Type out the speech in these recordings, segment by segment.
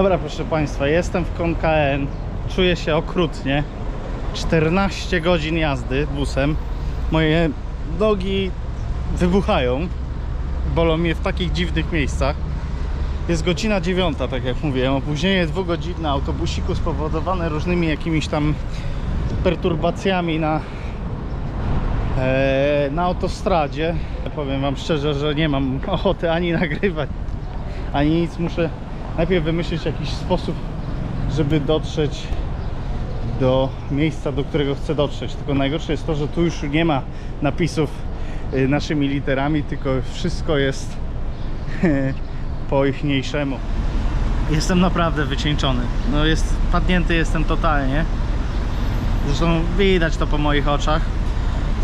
Dobra, proszę Państwa, jestem w KN. Czuję się okrutnie. 14 godzin jazdy busem. Moje nogi wybuchają. Bolą mnie w takich dziwnych miejscach. Jest godzina dziewiąta, tak jak mówiłem. Opóźnienie dwugodzinne autobusiku spowodowane różnymi jakimiś tam perturbacjami na, e, na autostradzie. Powiem Wam szczerze, że nie mam ochoty ani nagrywać, ani nic. Muszę najpierw wymyślić jakiś sposób, żeby dotrzeć do miejsca, do którego chcę dotrzeć. Tylko najgorsze jest to, że tu już nie ma napisów y, naszymi literami, tylko wszystko jest po ichniejszemu. Jestem naprawdę wycieńczony. No jest, padnięty jestem totalnie. Zresztą widać to po moich oczach.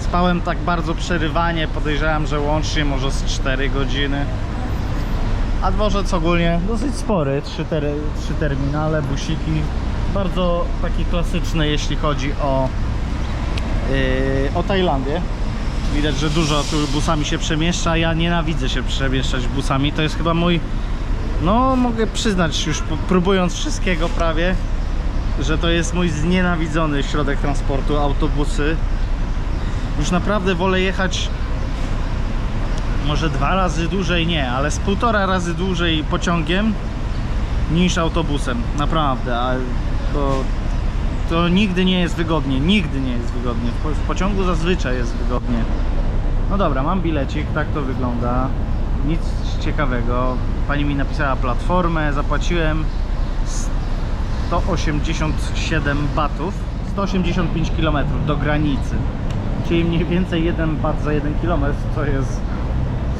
Spałem tak bardzo przerywanie, podejrzewam, że łącznie może z 4 godziny. A dworzec ogólnie dosyć spory, trzy, ter trzy terminale, busiki. Bardzo taki klasyczny, jeśli chodzi o, yy, o Tajlandię. Widać, że dużo tu busami się przemieszcza. Ja nienawidzę się przemieszczać busami. To jest chyba mój, no mogę przyznać już próbując wszystkiego prawie, że to jest mój znienawidzony środek transportu, autobusy. Już naprawdę wolę jechać może dwa razy dłużej nie, ale z półtora razy dłużej pociągiem niż autobusem. Naprawdę, a to, nigdy nie jest wygodnie, nigdy nie jest wygodnie. W pociągu zazwyczaj jest wygodnie. No dobra, mam bilecik, tak to wygląda. Nic ciekawego. Pani mi napisała platformę, zapłaciłem 187 batów, 185 km do granicy. Czyli mniej więcej 1 bat za 1 km, co jest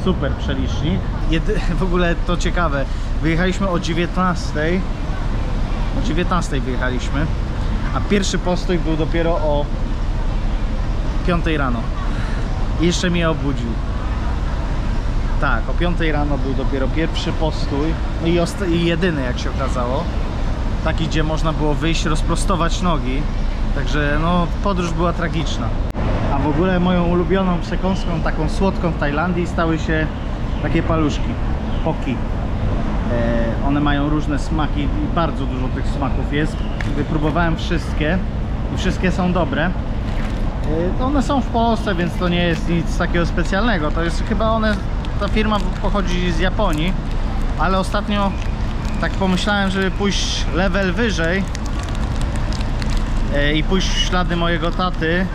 super przelicznik. Jedy, w ogóle to ciekawe, wyjechaliśmy o 19. O 19 wyjechaliśmy, a pierwszy postój był dopiero o 5 rano. I jeszcze mnie obudził. Tak, o 5 rano był dopiero pierwszy postój no i, i jedyny jak się okazało. Taki, gdzie można było wyjść, rozprostować nogi. Także no, podróż była tragiczna. W ogóle moją ulubioną przekąską, taką słodką w Tajlandii stały się takie paluszki, poki. E, one mają różne smaki i bardzo dużo tych smaków jest. Wypróbowałem wszystkie i wszystkie są dobre. E, one są w Polsce, więc to nie jest nic takiego specjalnego. To jest chyba one, ta firma pochodzi z Japonii, ale ostatnio tak pomyślałem, żeby pójść level wyżej e, i pójść w ślady mojego taty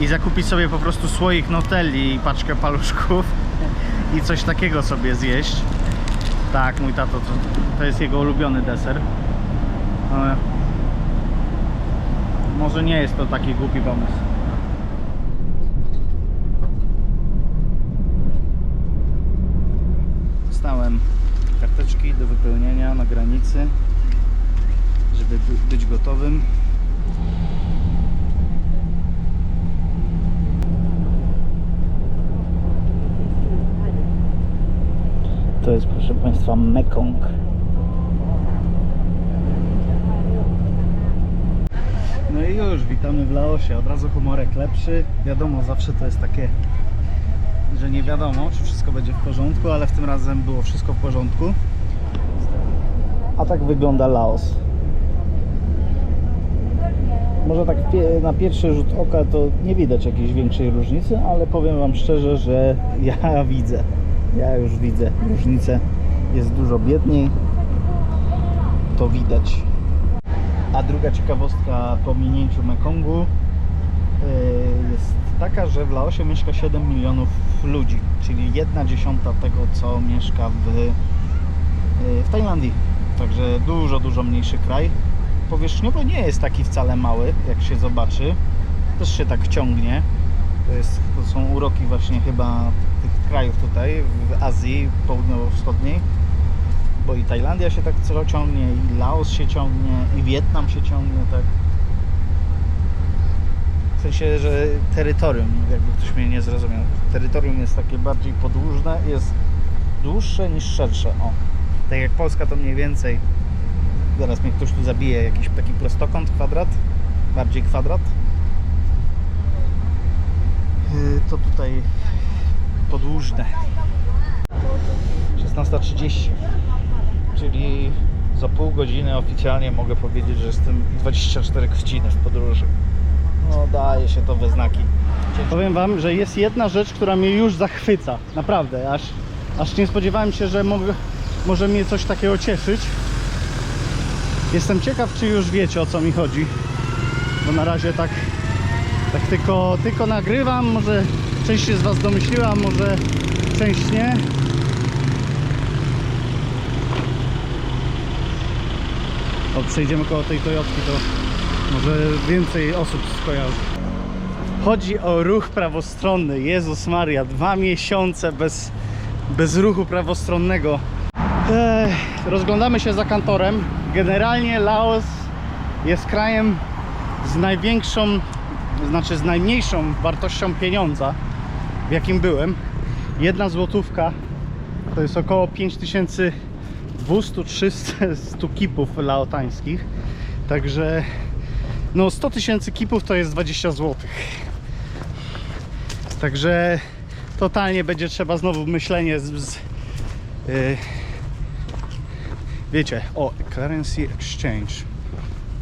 i zakupić sobie po prostu słoik Nutelli i paczkę paluszków i coś takiego sobie zjeść. Tak, mój tato, to, to jest jego ulubiony deser. Ale może nie jest to taki głupi pomysł. Dostałem karteczki do wypełnienia na granicy, żeby by- być gotowym. To jest proszę Państwa Mekong. No i już, witamy w Laosie. Od razu humorek lepszy. Wiadomo, zawsze to jest takie, że nie wiadomo, czy wszystko będzie w porządku, ale w tym razem było wszystko w porządku. A tak wygląda Laos. Może tak na pierwszy rzut oka to nie widać jakiejś większej różnicy, ale powiem Wam szczerze, że ja widzę. Ja już widzę różnicę. Jest dużo biedniej. To widać. A druga ciekawostka po minięciu Mekongu yy, jest taka, że w Laosie mieszka 7 milionów ludzi, czyli 1 dziesiąta tego, co mieszka w, yy, w Tajlandii. Także dużo, dużo mniejszy kraj. Powierzchniowo nie jest taki wcale mały, jak się zobaczy. Też się tak ciągnie. To, jest, to są uroki właśnie chyba tych krajów tutaj w Azji Południowo-Wschodniej bo i Tajlandia się tak co ciągnie, i Laos się ciągnie, i Wietnam się ciągnie, tak. W sensie, że terytorium, jakby ktoś mnie nie zrozumiał. Terytorium jest takie bardziej podłużne, jest dłuższe niż szersze. O, tak jak Polska to mniej więcej. Zaraz mnie ktoś tu zabije, jakiś taki prostokąt, kwadrat, bardziej kwadrat. Yy, To tutaj podłużne. 16.30 czyli za pół godziny oficjalnie mogę powiedzieć, że jestem 24 godziny w podróży. No daje się to we znaki. Powiem wam, że jest jedna rzecz, która mnie już zachwyca. Naprawdę, aż, aż nie spodziewałem się, że mogę, może mnie coś takiego cieszyć. Jestem ciekaw, czy już wiecie o co mi chodzi. Bo na razie tak, tak tylko, tylko nagrywam. Może część się z was domyśliła, może część nie. O, przejdziemy koło tej Toyotki, to może więcej osób skojarzy. Chodzi o ruch prawostronny. Jezus Maria, dwa miesiące bez, bez ruchu prawostronnego. Ech, rozglądamy się za kantorem. Generalnie Laos jest krajem z największą, znaczy z najmniejszą wartością pieniądza, w jakim byłem. Jedna złotówka to jest około 5200-300 kipów laotańskich. Także no 100 tysięcy kipów to jest 20 złotych. Także totalnie będzie trzeba znowu myślenie z, z yy, wiecie, o currency exchange.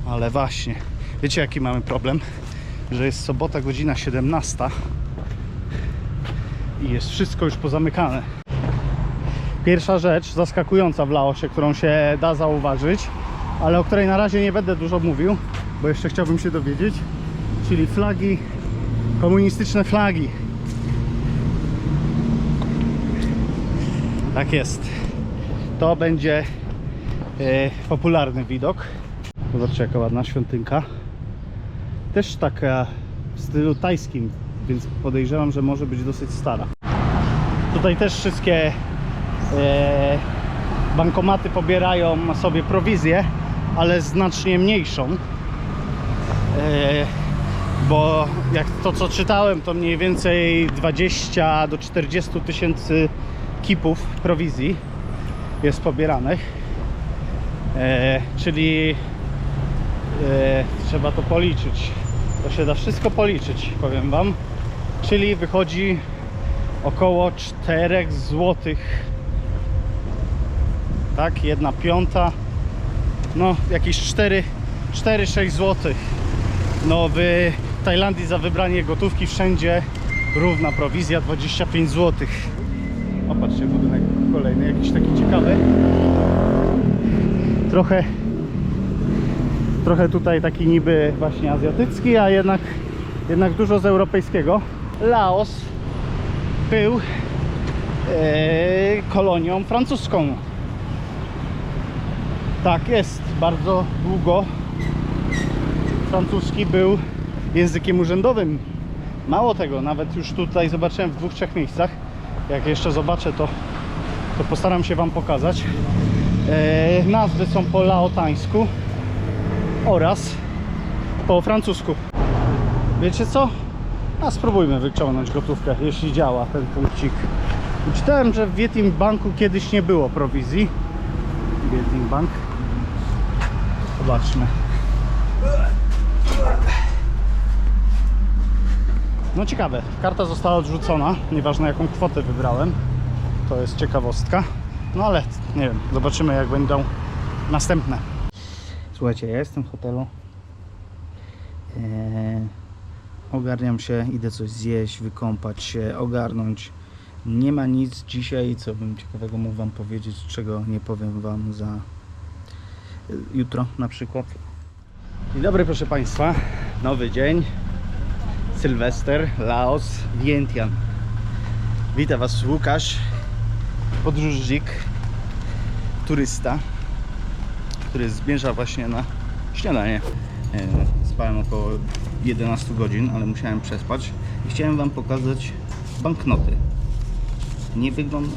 Ale właśnie, wiecie jaki mamy problem? Że jest sobota godzina 17 i jest wszystko już pozamykane. Pierwsza rzecz zaskakująca w Laosie, którą się da zauważyć, ale o której na razie nie będę dużo mówił, bo jeszcze chciałbym się dowiedzieć, czyli flagi, komunistyczne flagi. Tak jest. To będzie e, popularny widok. Zobaczcie jaka ładna świątynka. Też taka w stylu tajskim, więc podejrzewam, że może być dosyć stara. Tutaj też wszystkie e, bankomaty pobierają sobie prowizję, ale znacznie mniejszą. E, bo jak to co czytałem, to mniej więcej 20 do 40 tysięcy kipów prowizji jest pobieranych. E, czyli e, trzeba to policzyć. To się da wszystko policzyć, powiem Wam. Czyli wychodzi około 4 złotych. Tak, jedna piąta. No, jakieś 4 4-6 złotych. No w Tajlandii za wybranie gotówki wszędzie równa prowizja 25 zł. Opatrzcie, budynek kolejny, jakiś taki ciekawy. Trochę trochę tutaj taki niby właśnie azjatycki, a jednak jednak dużo z europejskiego. Laos był e, kolonią francuską. Tak jest, bardzo długo francuski był językiem urzędowym. Mało tego, nawet już tutaj zobaczyłem w dwóch, trzech miejscach. Jak jeszcze zobaczę, to, to postaram się Wam pokazać. E, nazwy są po laotańsku oraz po francusku. Wiecie co? A spróbujmy wyciągnąć gotówkę, jeśli działa ten punkcik. Czytałem, że w Vietim Banku kiedyś nie było prowizji. Vietim Bank. Zobaczmy. No ciekawe, karta została odrzucona, nieważne jaką kwotę wybrałem. To jest ciekawostka. No ale nie wiem, zobaczymy jak będą następne. Słuchajcie, ja jestem w hotelu. Eee, ogarniam się, idę coś zjeść, wykąpać się, ogarnąć. Nie ma nic dzisiaj, co bym ciekawego mógł Wam powiedzieć, czego nie powiem Wam za y, jutro na przykład. Dzień dobry proszę Państwa, nowy dzień. Sylwester, Laos, Vientiane. Witam Was Łukasz, podróżnik, turysta, który zmierza właśnie na śniadanie. E, Spałem około 11 godzin, ale musiałem przespać i chciałem Wam pokazać banknoty. Nie wygląda,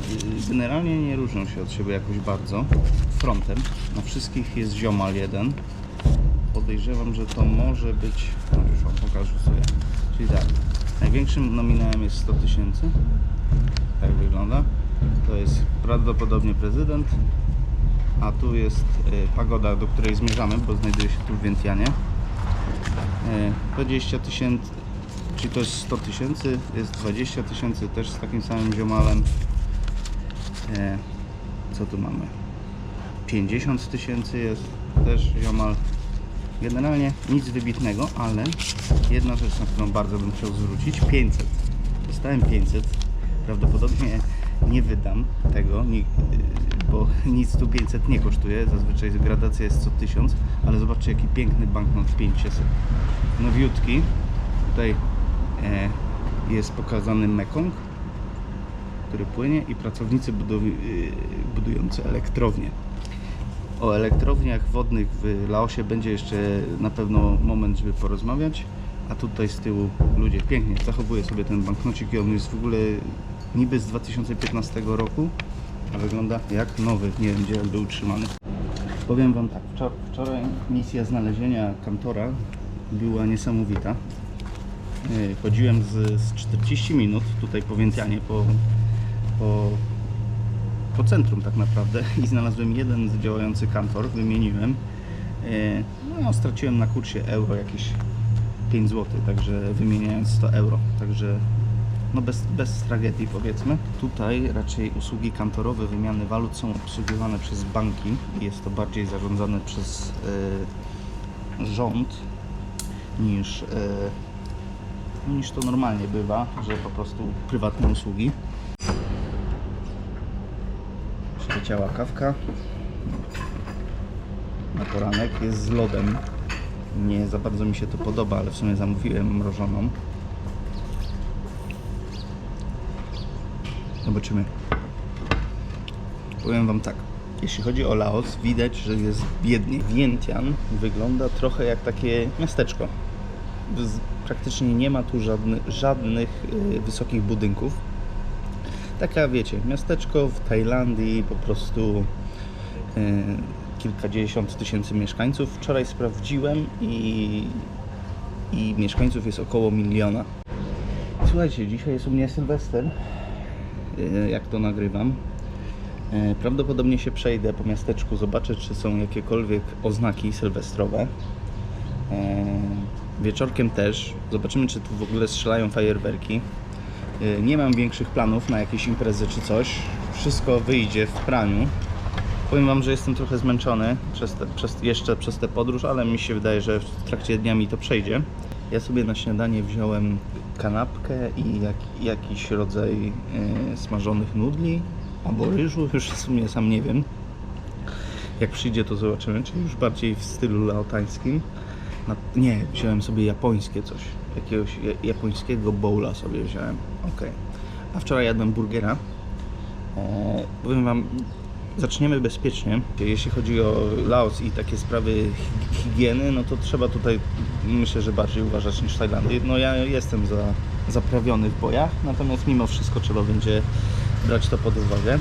generalnie nie różnią się od siebie jakoś bardzo frontem. Na wszystkich jest ziomal jeden. Podejrzewam, że to może być, no już Wam pokażę sobie. Czyli tak, największym nominałem jest 100 tysięcy. Tak wygląda. To jest prawdopodobnie prezydent. A tu jest y, pagoda, do której zmierzamy, bo znajduje się tu w Wientianie. Y, 20 tysięcy, czyli to jest 100 tysięcy, jest 20 tysięcy też z takim samym ziomalem. Y, co tu mamy? 50 tysięcy jest też ziomal. Generalnie nic wybitnego, ale jedna rzecz, na którą bardzo bym chciał zwrócić, 500. Dostałem 500. Prawdopodobnie nie wydam tego, ni- bo nic tu 500 nie kosztuje. Zazwyczaj gradacja jest co 1000, ale zobaczcie jaki piękny banknot 500. Nowiutki. Tutaj e, jest pokazany Mekong, który płynie i pracownicy budowi- y, budujący elektrownię. O elektrowniach wodnych w Laosie będzie jeszcze na pewno moment, żeby porozmawiać. A tutaj z tyłu ludzie pięknie zachowuje sobie ten banknocik i on jest w ogóle niby z 2015 roku, a wygląda jak nowy. Nie wiem gdzie był utrzymany. Powiem Wam tak, wczor- wczoraj misja znalezienia kantora była niesamowita. Yy, Chodziłem z, z 40 minut tutaj po Wientianie, po, po, po centrum tak naprawdę i znalazłem jeden działający kantor, wymieniłem. Yy, No, straciłem na kursie euro jakieś 5 zł, także wymieniając 100 euro, także no bez, bez tragedii powiedzmy. Tutaj raczej usługi kantorowe wymiany walut są obsługiwane przez banki jest to bardziej zarządzane przez yy, rząd niż, yy, niż to normalnie bywa, że po prostu prywatne usługi. Przyleciała kawka na poranek, jest z lodem. Nie za bardzo mi się to podoba, ale w sumie zamówiłem mrożoną. Zobaczymy. Powiem Wam tak. Jeśli chodzi o Laos, widać, że jest biednie. Vientiane wygląda trochę jak takie miasteczko. Praktycznie nie ma tu żadny, żadnych y, wysokich budynków. Taka, wiecie, miasteczko w Tajlandii, po prostu y, kilkadziesiąt tysięcy mieszkańców. Wczoraj sprawdziłem i, i mieszkańców jest około miliona. Słuchajcie, dzisiaj jest u mnie Sylwester, jak to nagrywam. E, Prawdopodobnie się przejdę po miasteczku, zobaczę czy są jakiekolwiek oznaki sylwestrowe. E, Wieczorkiem też. Zobaczymy czy tu w ogóle strzelają fajerwerki. E, Nie mam większych planów na jakieś imprezy czy coś. Wszystko wyjdzie w praniu. Powiem Wam, że jestem trochę zmęczony przez te, przez, jeszcze przez tę podróż, ale mi się wydaje, że w trakcie dnia mi to przejdzie. Ja sobie na śniadanie wziąłem kanapkę i jak, jakiś rodzaj e, smażonych nudli albo ryżu, już w sumie sam nie wiem. Jak przyjdzie to zobaczymy, czy już bardziej w stylu laotańskim. Na, nie, wziąłem sobie japońskie coś, jakiegoś ja- japońskiego bowla sobie wziąłem. Ok. A wczoraj jadłem burgera. E, powiem Wam, zaczniemy bezpiecznie. Jeśli chodzi o Laos i takie sprawy hi- higieny, no to trzeba tutaj myślę, że bardziej uważać niż w Tajlandii. No ja jestem za, zaprawiony w bojach, natomiast mimo wszystko trzeba będzie brać to pod uwagę.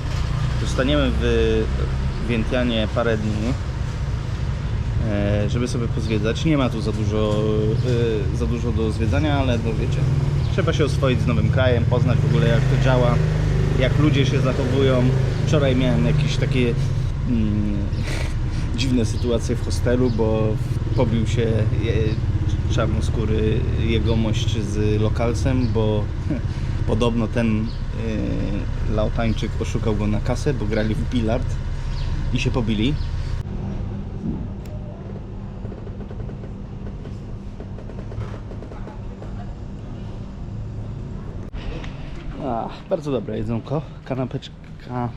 Zostaniemy w Wientianie parę dni, e, żeby sobie pozwiedzać. Nie ma tu za dużo, e, za dużo do zwiedzania, ale no wiecie, trzeba się oswoić z nowym krajem, poznać w ogóle jak to działa, jak ludzie się zachowują. Wczoraj miałem jakieś takie mm, dziwne sytuacje w hostelu, bo pobił się czarnoskóry jegomość z lokalsem, bo podobno ten e, Laotańczyk oszukał go na kasę, bo grali w bilard i się pobili. Bardzo dobre jedzonko. Kanapeczka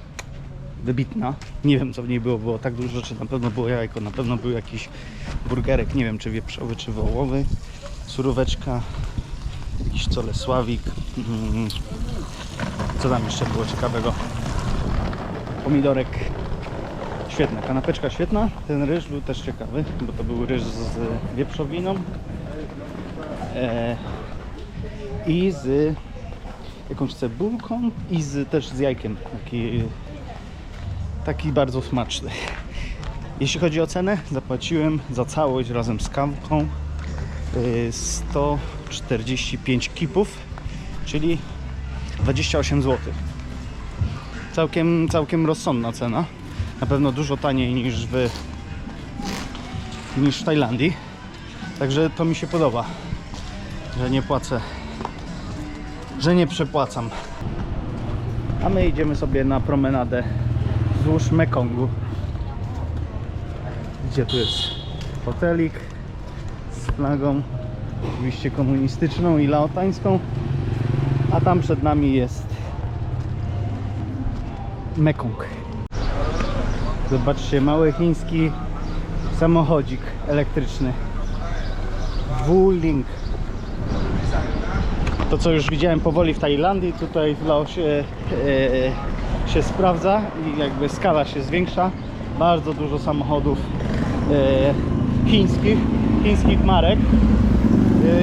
wybitna. Nie wiem co w niej było, było tak dużo rzeczy. Na pewno było jajko, na pewno był jakiś burgerek, nie wiem czy wieprzowy, czy wołowy. Suróweczka, jakiś colesławik. Mm. Co tam jeszcze było ciekawego? Pomidorek. Świetna, kanapeczka świetna. Ten ryż był też ciekawy, bo to był ryż z wieprzowiną. E, I z jakąś cebulką i z, też z jajkiem. Taki, taki bardzo smaczny. Jeśli chodzi o cenę, zapłaciłem za całość razem z kawką y, 145 kipów, czyli 28 zł. Całkiem, całkiem rozsądna cena. Na pewno dużo taniej niż w, niż w Tajlandii. Także to mi się podoba, że nie płacę że nie przepłacam. A my idziemy sobie na promenadę wzdłuż Mekongu. Gdzie tu jest hotelik z flagą, oczywiście komunistyczną i laotańską, a tam przed nami jest Mekong. Zobaczcie, mały chiński samochodzik elektryczny. W-Link. To co już widziałem powoli w Tajlandii, tutaj w Laosie e, się sprawdza i jakby skala się zwiększa. Bardzo dużo samochodów e, chińskich, chińskich marek.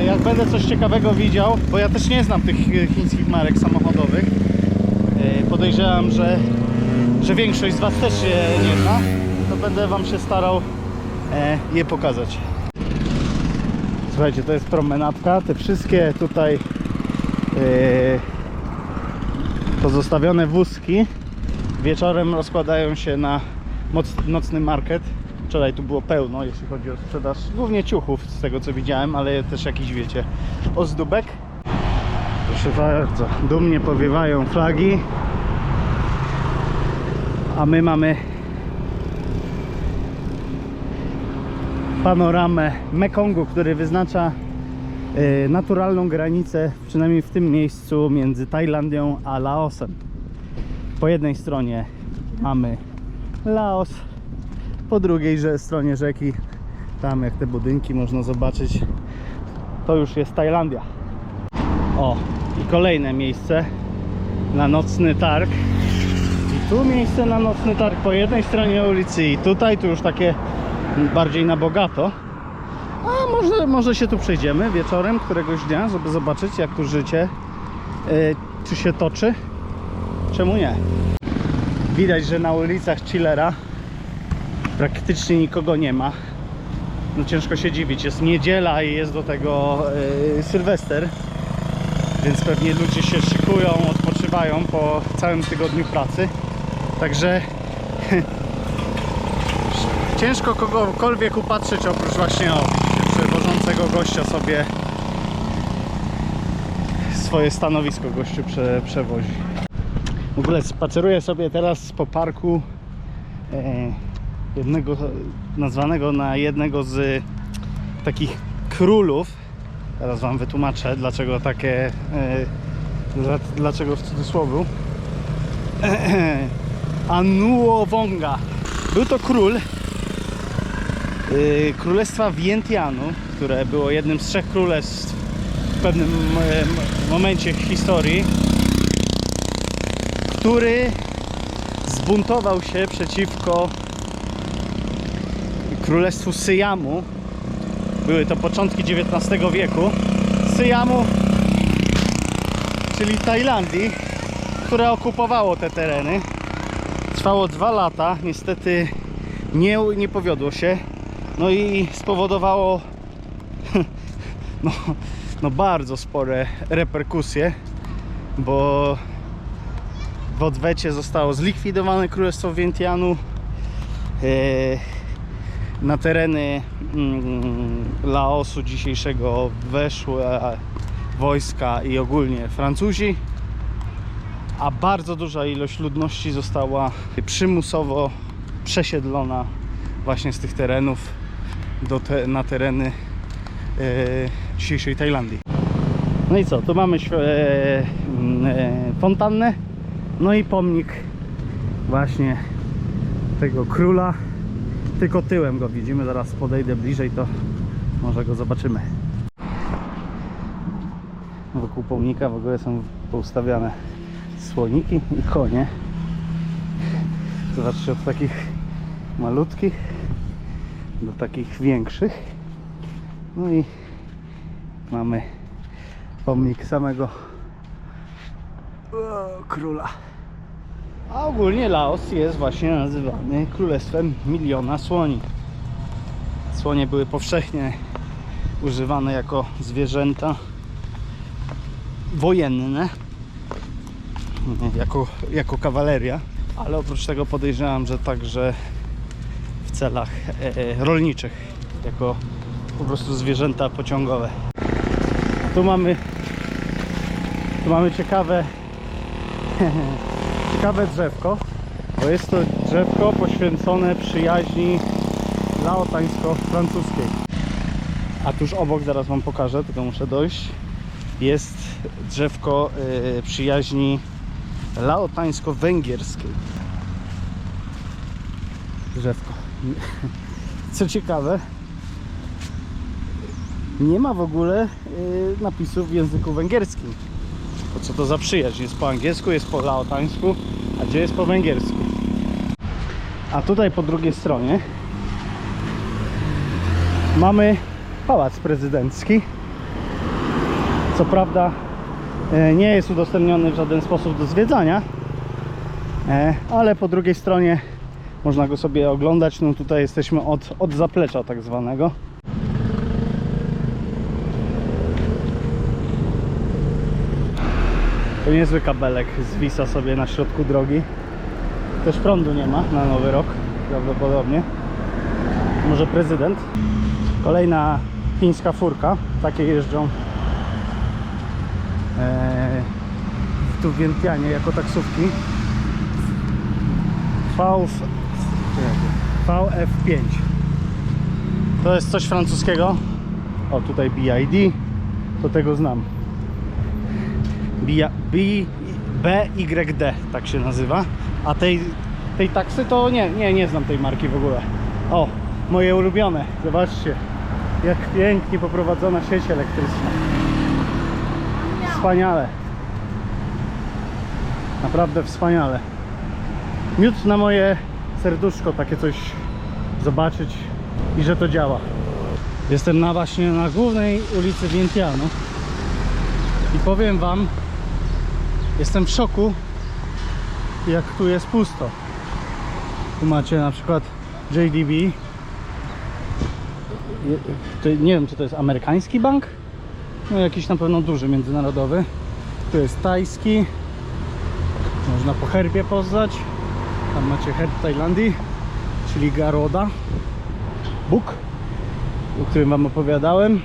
E, jak będę coś ciekawego widział, bo ja też nie znam tych e, chińskich marek samochodowych, e, podejrzewam, że, że większość z Was też się nie zna, to będę Wam się starał e, je pokazać. Słuchajcie, to jest promenadka. Te wszystkie tutaj e, pozostawione wózki wieczorem rozkładają się na nocny market. Wczoraj tu było pełno, jeśli chodzi o sprzedaż głównie ciuchów, z tego co widziałem, ale też jakiś, wiecie, ozdóbek. Proszę bardzo, dumnie powiewają flagi. A my mamy panoramę Mekongu, który wyznacza e, naturalną granicę, przynajmniej w tym miejscu, między Tajlandią a Laosem. Po jednej stronie mamy Laos, po drugiej że stronie rzeki, tam jak te budynki można zobaczyć, to już jest Tajlandia. O, i kolejne miejsce na nocny targ. I tu miejsce na nocny targ po jednej stronie ulicy i tutaj tu już takie bardziej na bogato. Może, może się tu przejdziemy wieczorem któregoś dnia, żeby zobaczyć jak tu życie yy, czy się toczy. Czemu nie? Widać, że na ulicach Chillera praktycznie nikogo nie ma. No ciężko się dziwić, jest niedziela i jest do tego yy, Sylwester, więc pewnie ludzie się szykują, odpoczywają po całym tygodniu pracy. Także ciężko kogokolwiek upatrzeć oprócz właśnie o, przewożącego gościa sobie swoje stanowisko gościu prze, przewozi. W ogóle spaceruję sobie teraz po parku e, jednego nazwanego na jednego z takich królów. Teraz wam wytłumaczę dlaczego takie e, dla, dlaczego w cudzysłowie Anuowonga. Był to król Królestwa Vientianu, które było jednym z trzech królestw w pewnym m- momencie historii, który zbuntował się przeciwko Królestwu Syjamu. Były to początki XIX wieku. Syjamu, czyli Tajlandii, które okupowało te tereny. Trwało dwa lata, niestety nie, nie powiodło się. No i spowodowało no, no bardzo spore reperkusje, bo w odwecie zostało zlikwidowane Królestwo Vientianu. E, na tereny mm, Laosu dzisiejszego weszły wojska i ogólnie Francuzi a bardzo duża ilość ludności została przymusowo przesiedlona właśnie z tych terenów do te, na tereny e, dzisiejszej Tajlandii. No i co, tu mamy e, e, fontannę, no i pomnik właśnie tego króla. Tylko tyłem go widzimy, zaraz podejdę bliżej, to może go zobaczymy. Wokół pomnika w ogóle są poustawiane słoniki i konie. Zobaczcie, od takich malutkich do takich większych. No i mamy pomnik samego króla. A ogólnie Laos jest właśnie nazywany królestwem miliona słoni. Słonie były powszechnie używane jako zwierzęta wojenne jako, jako kawaleria, ale oprócz tego podejrzewam, że także celach e, e, rolniczych, jako po prostu zwierzęta pociągowe. Tu mamy tu mamy ciekawe ciekawe drzewko, bo jest to drzewko poświęcone przyjaźni laotańsko-francuskiej. A tuż obok, zaraz wam pokażę, tylko muszę dojść, jest drzewko y, przyjaźni laotańsko-węgierskiej. Drzewko. Co ciekawe, nie ma w ogóle y, napisów w języku węgierskim. To co to za przyjaźń? Jest po angielsku, jest po laotańsku, a gdzie jest po węgiersku? A tutaj po drugiej stronie mamy pałac prezydencki. Co prawda e, nie jest udostępniony w żaden sposób do zwiedzania, e, ale po drugiej stronie można go sobie oglądać. No tutaj jesteśmy od, od zaplecza tak zwanego. To niezły kabelek zwisa sobie na środku drogi. Też prądu nie ma na nowy rok, prawdopodobnie. Może prezydent. Kolejna chińska furka. Takie jeżdżą e, tu w Wientianie jako taksówki. V, VF5. To jest coś francuskiego. O, tutaj BID. To tego znam. BYD, tak się nazywa. A tej, tej taksy to nie, nie, nie znam tej marki w ogóle. O, moje ulubione. Zobaczcie, jak pięknie poprowadzona sieć elektryczna. Wspaniale. Naprawdę wspaniale. Miód na moje serduszko, takie coś zobaczyć i że to działa. Jestem na właśnie na głównej ulicy Vientiano i powiem wam, jestem w szoku jak tu jest pusto. Tu macie na przykład JDB. Nie wiem czy to jest amerykański bank? No jakiś na pewno duży, międzynarodowy. Tu jest tajski. Można po herbie poznać. Tam macie herb Tajlandii, czyli Garoda. Bóg, o którym wam opowiadałem.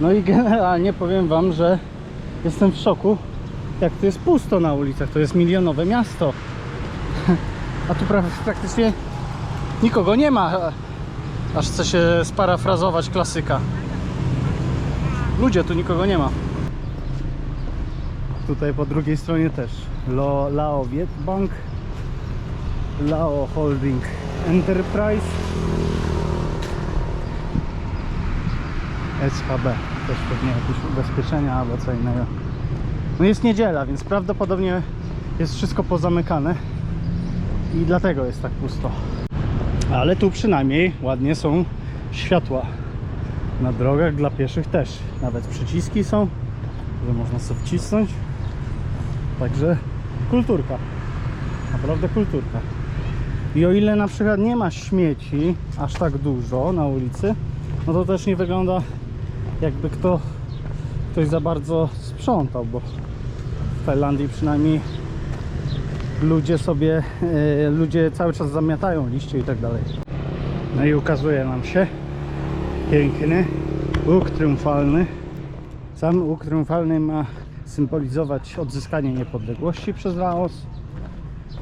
No i generalnie powiem wam, że jestem w szoku, jak to jest pusto na ulicach. To jest milionowe miasto. A tu pra praktycznie nikogo nie ma. Aż chce się sparafrazować klasyka. Ludzie, tu nikogo nie ma. Tutaj po drugiej stronie też Lo, Lao Viet Bank, Lao Holding Enterprise, SHB, też pewnie jakieś ubezpieczenia albo co innego. No jest niedziela, więc prawdopodobnie jest wszystko pozamykane i dlatego jest tak pusto. Ale tu przynajmniej ładnie są światła. Na drogach dla pieszych też. Nawet przyciski są, że można sobie wcisnąć. Także kulturka. Naprawdę kulturka. I o ile na przykład nie ma śmieci aż tak dużo na ulicy, no to też nie wygląda jakby kto, ktoś za bardzo sprzątał, bo w Tajlandii przynajmniej ludzie sobie, e, ludzie cały czas zamiatają liście i tak dalej. No i ukazuje nam się piękny łuk triumfalny. Sam łuk triumfalny ma symbolizować odzyskanie niepodległości przez Laos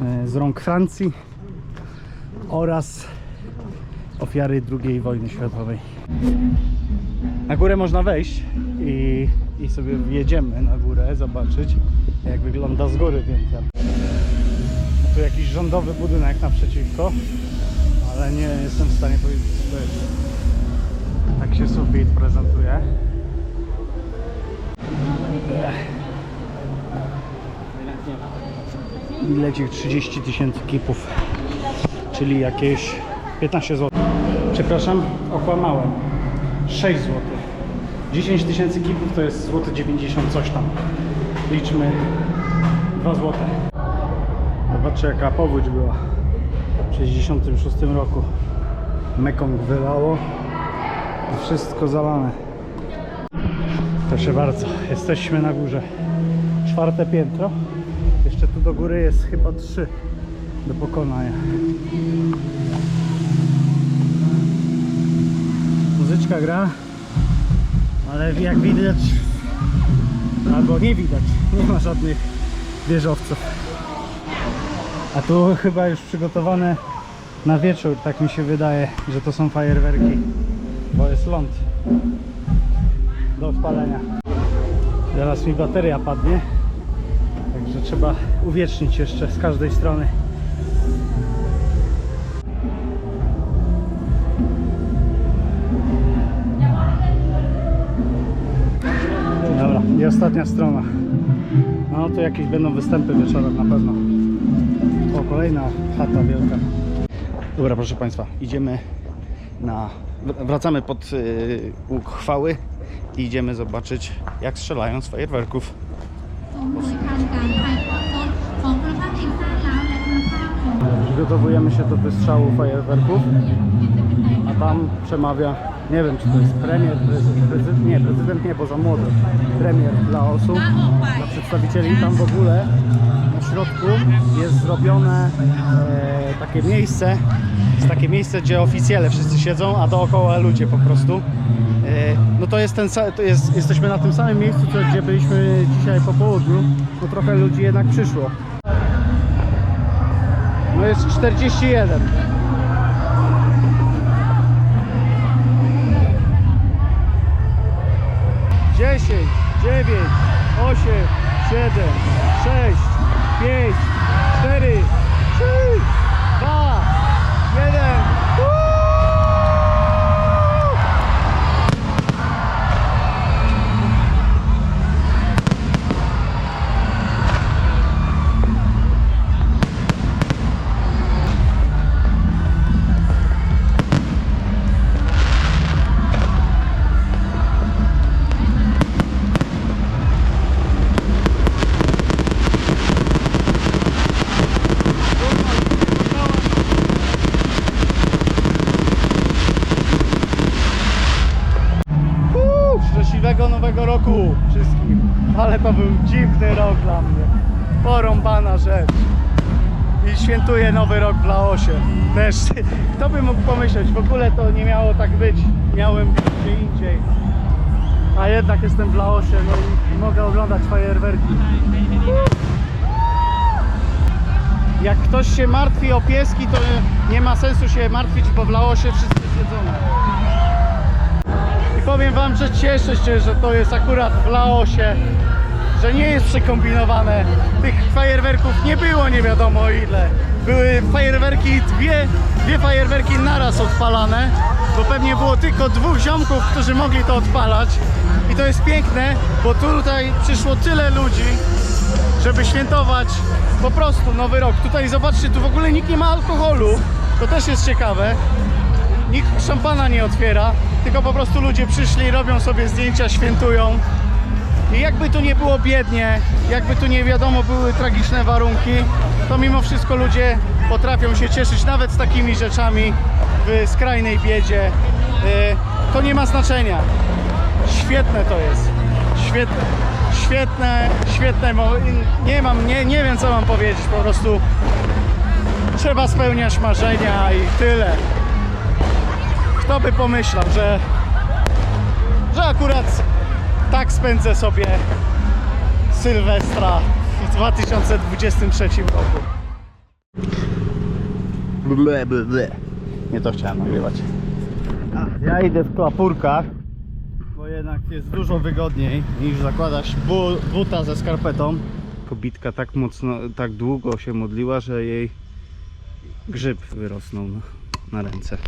e, z rąk Francji oraz ofiary II wojny światowej. Na górę można wejść i, i sobie wjedziemy na górę, zobaczyć jak wygląda z góry Wientian. Tu jakiś rządowy budynek naprzeciwko, ale nie jestem w stanie powiedzieć co to jest. Tak się sufit prezentuje. Bilecik 30 tysięcy kipów, czyli jakieś 15 zł. Przepraszam, okłamałem. 6 zł. 10 tysięcy kipów to jest złoty 90 coś tam. Liczmy 2 zł. Zobaczcie jaka powódź była w 66 roku. Mekong wylało i wszystko zalane. Proszę bardzo, jesteśmy na górze. Czwarte piętro. Jeszcze tu do góry jest chyba trzy do pokonania. Muzyczka gra, ale jak widać, albo nie widać, nie ma żadnych wieżowców. A tu chyba już przygotowane na wieczór, tak mi się wydaje, że to są fajerwerki, bo jest ląd do odpalenia. Zaraz mi bateria padnie, także trzeba uwiecznić jeszcze z każdej strony. ostatnia strona. No to jakieś będą występy wieczorem na pewno. O, kolejna chata wielka. Dobra, proszę Państwa, idziemy na... Wracamy pod yy, łuk chwały i idziemy zobaczyć, jak strzelają z fajerwerków. Przygotowujemy się do wystrzału fajerwerków tam przemawia, nie wiem czy to jest premier, prezydent, prezydent nie, prezydent nie, bo za młody, premier dla osób, dla przedstawicieli. Tam w ogóle na środku jest zrobione e, takie miejsce, jest takie miejsce, gdzie oficjele wszyscy siedzą, a dookoła ludzie po prostu. E, no to jest ten, to jest, jesteśmy na tym samym miejscu, co, gdzie byliśmy dzisiaj po południu, bo trochę ludzi jednak przyszło. No jest 41. 10, 9, 8, 7, 6, 5, Laosie, no i mogę oglądać fajerwerki. Jak ktoś się martwi o pieski, to nie ma sensu się martwić, bo w Laosie wszyscy siedzą. I powiem wam, że cieszę się, że to jest akurat w Laosie, że nie jest przekombinowane. Tych fajerwerków nie było nie wiadomo ile. Były fajerwerki, dwie, dwie fajerwerki naraz odpalane, bo pewnie było tylko dwóch ziomków, którzy mogli to odpalać. I to jest piękne, bo tutaj przyszło tyle ludzi, żeby świętować po prostu nowy rok. Tutaj zobaczcie, tu w ogóle nikt nie ma alkoholu. To też jest ciekawe nikt szampana nie otwiera, tylko po prostu ludzie przyszli, robią sobie zdjęcia, świętują. I jakby tu nie było biednie, jakby tu nie wiadomo były tragiczne warunki, to mimo wszystko ludzie potrafią się cieszyć nawet z takimi rzeczami w skrajnej biedzie. Yy, To nie ma znaczenia. Świetne to jest. Świetne, świetne, świetne. Nie mam, nie, nie wiem co mam powiedzieć, po prostu trzeba spełniać marzenia i tyle. Kto by pomyślał, że, że akurat tak spędzę sobie Sylwestra w 2023 roku. Ble, ble. Nie to chciałem nagrywać. Ja idę w klapurkach, bo jednak jest dużo wygodniej niż zakładać bu buta ze skarpetą. Kobitka tak mocno, tak długo się modliła, że jej grzyb wyrosnął na, na ręce.